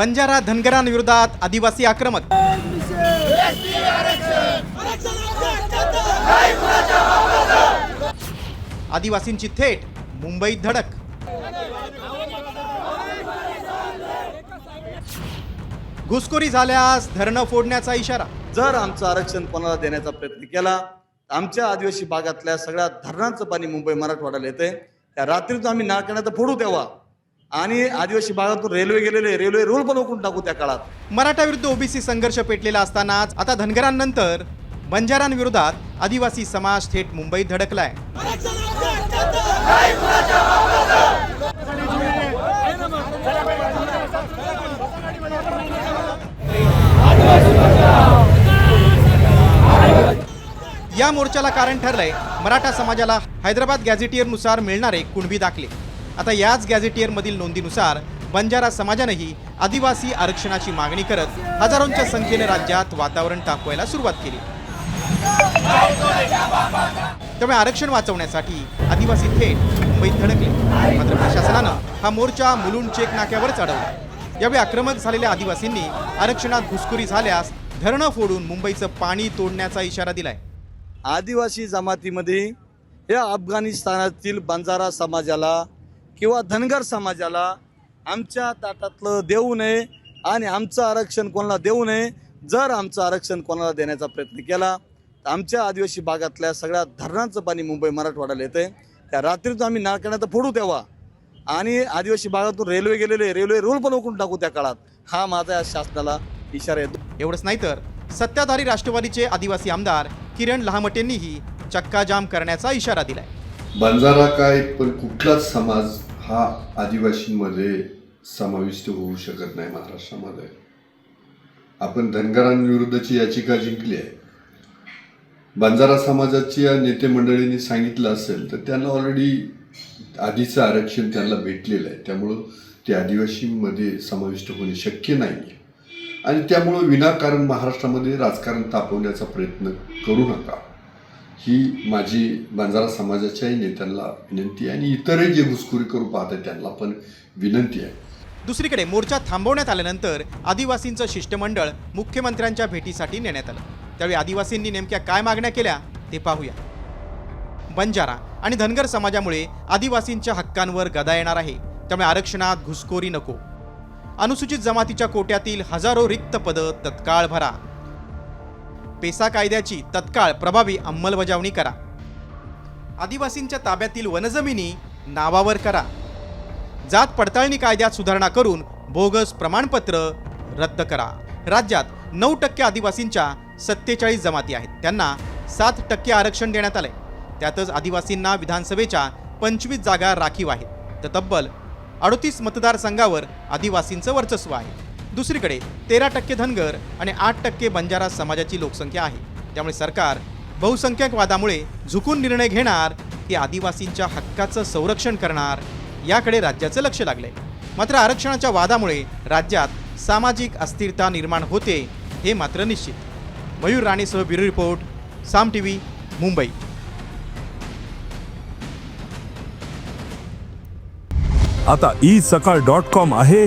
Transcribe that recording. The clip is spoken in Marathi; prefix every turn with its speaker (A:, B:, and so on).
A: बंजारा धनगरांविरोधात आदिवासी आक्रमक. आदिवासींची थेट मुंबईत धडक. घुसखोरी झाल्यास धरणं फोडण्याचा इशारा.
B: जर आमचं आरक्षण कोणाला देण्याचा प्रयत्न केला आमच्या आदिवासी भागातल्या सगळ्या धरणांचं पाणी मुंबई मराठवाड्याला येते त्या रात्रीतून आम्ही नाकारण्यात फोडू तेव्हा आणि आदिवासी भागातून रेल्वे गेलेले रेल्वे रूळ पण ओकून टाकू त्या काळात.
A: मराठा विरुद्ध ओबीसी संघर्ष पेटलेला असतानाच आता धनगरांनंतर बंजारांविरोधात आदिवासी समाज थेट मुंबईत धडकलाय. या मोर्चाला कारण ठरलंय मराठा समाजाला हैदराबाद गॅझेटियरनुसार मिळणारे कुणबी दाखले. आता याच गॅझेटियरमधील नोंदीनुसार बंजारा समाजानंही आदिवासी आरक्षणाची मागणी करत हजारोंच्या संख्येने राज्यात वातावरण तापवायला सुरुवात केली. त्यामुळे आरक्षण वाचवण्यासाठी आदिवासी थेट मुंबईत धडकले. मात्र प्रशासनानं हा मोर्चा मुलुंड चेक नाक्यावरच अडवला. यावेळी आक्रमक झालेल्या आदिवासींनी आरक्षणात घुसखोरी झाल्यास धरणं फोडून मुंबईचं पाणी तोडण्याचा इशारा दिलाय.
B: आदिवासी जमातीमध्ये या अफगाणिस्तानातील बंजारा समाजाला किंवा धनगर समाजाला आमच्या ताटातलं देऊ नये आणि आमचं आरक्षण कोणाला देऊ नये जर आमचं आरक्षण कोणाला देण्याचा प्रयत्न केला तर आमच्या आदिवासी भागातल्या सगळ्या धरणांचं पाणी मुंबई मराठवाड्याला येते त्या रात्रीतून आम्ही नाकारण्यात फोडू तेव्हा. आणि आदिवासी भागातून रेल्वे गेलेले रेल्वे रूळ पण ओकून टाकू त्या काळात. हा माझा या शासनाला इशारा येतो.
A: एवढंच नाही तर सत्ताधारी राष्ट्रवादीचे आदिवासी आमदार किरण लहामटेंनीही चक्काजाम करण्याचा इशारा दिलाय.
C: बंजारा काय पण कुठलाच समाज हा आदिवासींमध्ये समाविष्ट होऊ शकत नाही महाराष्ट्रामध्ये. आपण धनगरांविरुद्धची याचिका जिंकली आहे. बंजारा समाजाच्या नेते मंडळींनी सांगितलं असेल तर त्यांना ऑलरेडी आधीचं आरक्षण त्यांना भेटलेलं आहे. त्यामुळं ते आदिवासींमध्ये समाविष्ट होणे शक्य नाही आहे आणि त्यामुळं विनाकारण महाराष्ट्रामध्ये राजकारण तापवण्याचा प्रयत्न करू नका. ही माझी बंजारा समाजाच्याही नेत्यांना विनंती आहे आणि इतरही जे घुसखोरी करू पाहतात त्यांना पण विनंती आहे.
A: दुसरीकडे मोर्चा थांबवण्यात आल्यानंतर आदिवासींचं शिष्टमंडळ मुख्यमंत्र्यांच्या भेटीसाठी नेण्यात आलं. त्यावेळी आदिवासींनी नेमक्या काय मागण्या केल्या ते पाहूया. बंजारा आणि धनगर समाजामुळे आदिवासींच्या हक्कांवर गदा येणार आहे. त्यामुळे आरक्षणात घुसखोरी नको. अनुसूचित जमातीच्या कोट्यातील हजारो रिक्त पदं तत्काळ भरा. पेसा कायद्याची तत्काळ प्रभावी अंमलबजावणी करा. आदिवासींच्या ताब्यातील वनजमिनी नावावर करा. जात पडताळणी कायद्यात सुधारणा करून बोगस प्रमाणपत्र रद्द करा. राज्यात नऊ टक्के आदिवासींच्या सत्तेचाळीस जमाती आहेत. त्यांना सात टक्के आरक्षण देण्यात आलंय. त्यातच आदिवासींना विधानसभेच्या पंचवीस जागा राखीव आहेत. तर तब्बल अडतीस मतदारसंघावर आदिवासींचं वर्चस्व आहे. दुसरीकडे तेरा टक्के धनगर आणि आठ टक्के बंजारा समाजाची लोकसंख्या आहे. त्यामुळे सरकार बहुसंख्यकवादामुळे झुकून निर्णय घेणार की आदिवासींच्या हक्काचं संरक्षण करणार याकडे राज्याचं लक्ष लागलंय. मात्र आरक्षणाच्या वादामुळे राज्यात सामाजिक अस्थिरता निर्माण होते हे मात्र निश्चित. Mayur राणेसह bureau report Saam T V Mumbai.
D: आता ई सकाळ डॉट कॉम आहे